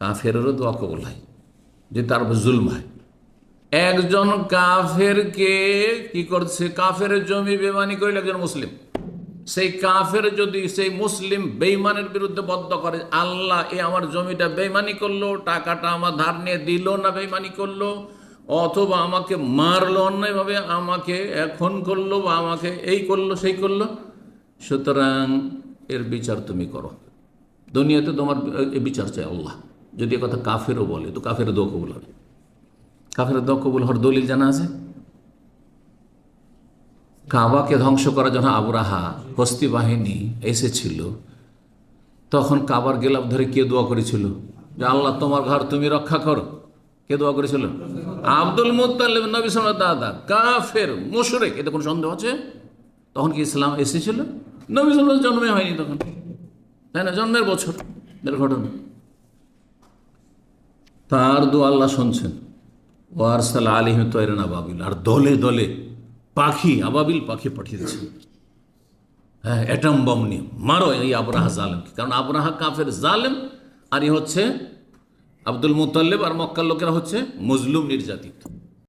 কাফেরেরও দোয়া কবুল হয়, যে তার উপর জুলম হয়। একজন কাফেরকে কি করছে? কাফের জমি বেমানি করলে একজন মুসলিম। সেই কাফের যদি সেই মুসলিম বেইমানের বিরুদ্ধে বদ্ধ করে, আল্লাহ, এ আমার জমিটা বেইমানি করল, টাকাটা আমার ধার নিয়ে দিল না বেইমানি করল, অথবা আমাকে মারলো অন্যায়ভাবে আমাকে এখন করল বা আমাকে এই করল, সেই করল, সুতরাং এর বিচার তুমি করো। দুনিয়াতে তোমার বিচার চাই আল্লাহ। যদি কথা কাফেরও বলে, তো কাফের দোয়া কবুল হবে। কাফের দোয়া কবুল হওয়ার দলিল জানা আছে? কাবাকে ধ্বংস করার জন্য আবরাহা হস্তি বাহিনী এসেছিল। তখন কাবার গেলাপ ধরে কে দোয়া করেছিল? যে আল্লাহ, তোমার ঘর তুমি রক্ষা করো। কে দোয়া করেছিল? আব্দুল মুতাল্লিব নবী সালার দাদা কাফের, মুশরেক। এতে কোনো সন্দেহ আছে? তখন কি ইসলাম এসেছিল? নবী সাল্লাহ জন্মে হয়নি তখন। তাই না? জন্মের বছর। ঘটনা। তার দু আল্লাহ শুনছেন। ওয়ারসাল আলিম তৈরেন আবাবিল। আর দলে দলে পাখি, আবাবিল পাখি পাঠিয়ে দিচ্ছেন হ্যাঁ অ্যাটম বম নিয়ে। মারো এই আবরাহা জালেমকে। কারণ আবরাহা কাফের জালেম, আর ই হচ্ছে আব্দুল মুতাল্লেব আর মক্কার লোকেরা হচ্ছে মজলুম নির্যাতিত।